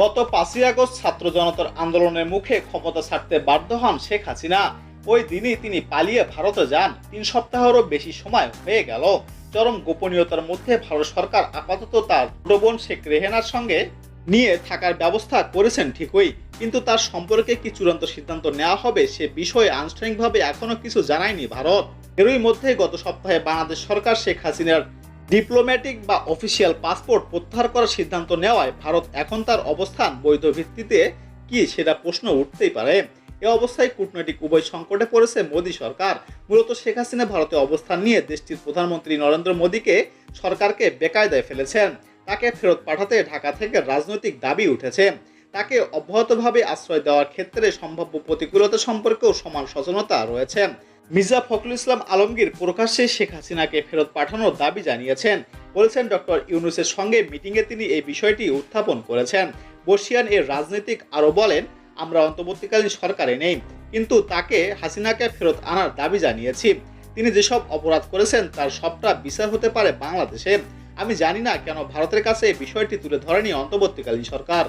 গত পাঁচই আগস্ট ছাত্র জনতার আন্দোলনের মুখে ক্ষমতা ছাড়তে বাধ্য হন শেখ হাসিনা। ওই দিনই তিনি পালিয়ে ভারতে যান। তিন সপ্তাহেরও বেশি সময় হয়ে গেল। চরম গোপনীয়তার মধ্যে ভারত সরকার আপাতত তার বোন শেখ রেহেনার সঙ্গে নিয়ে থাকার ব্যবস্থা করেছেন ঠিকই। কিন্তু তার সম্পর্কে কি চূড়ান্ত সিদ্ধান্ত নেওয়া হবে সে বিষয়ে আনুষ্ঠানিকভাবে এখনও কিছু জানায়নি ভারত। এরই মধ্যে গত সপ্তাহে বাংলাদেশ সরকার শেখ হাসিনার ডিপ্লোম্যাটিক বা অফিসিয়াল পাসপোর্ট প্রত্যাহার করার সিদ্ধান্ত নেওয়ায় ভারত এখন তার অবস্থান বৈধ ভিত্তিতে কি সেটা প্রশ্ন উঠতেই পারে। এ অবস্থায় কূটনৈতিক উভয় সংকটে পড়েছে মোদী সরকার। মূলত শেখ হাসিনা ভারতে অবস্থান নিয়ে দেশটির প্রধানমন্ত্রী নরেন্দ্র মোদীকে সরকারকে বেকায়দায় ফেলেছেন। তাকে ফেরত পাঠাতে ঢাকা থেকে রাজনৈতিক দাবি উঠেছে। তাকে অব্যাহতভাবে আশ্রয় দেওয়ার ক্ষেত্রে সম্ভাব্য প্রতিকূলতা সম্পর্কেও সমান সচেতনতা রয়েছে। মির্জা ফখরুল ইসলাম আলমগীর প্রকাশ্যে শেখ হাসিনাকে ফেরত পাঠানোর দাবি জানিয়েছেন। বলেছেন ডক্টর ইউনুসের সঙ্গে মিটিংয়ে তিনি এই বিষয়টি উত্থাপন করেছেন। বর্ষিয়ান এর রাজনীতিক আরও বলেন, আমরা অন্তর্বর্তীকালীন সরকারে নেই, কিন্তু তাকে হাসিনাকে ফেরত আনার দাবি জানিয়েছি। তিনি যেসব অপরাধ করেছেন তার সবটা বিচার হতে পারে বাংলাদেশে। আমি জানি না কেন ভারতের কাছে এই বিষয়টি তুলে ধরেনি অন্তর্বর্তীকালীন সরকার।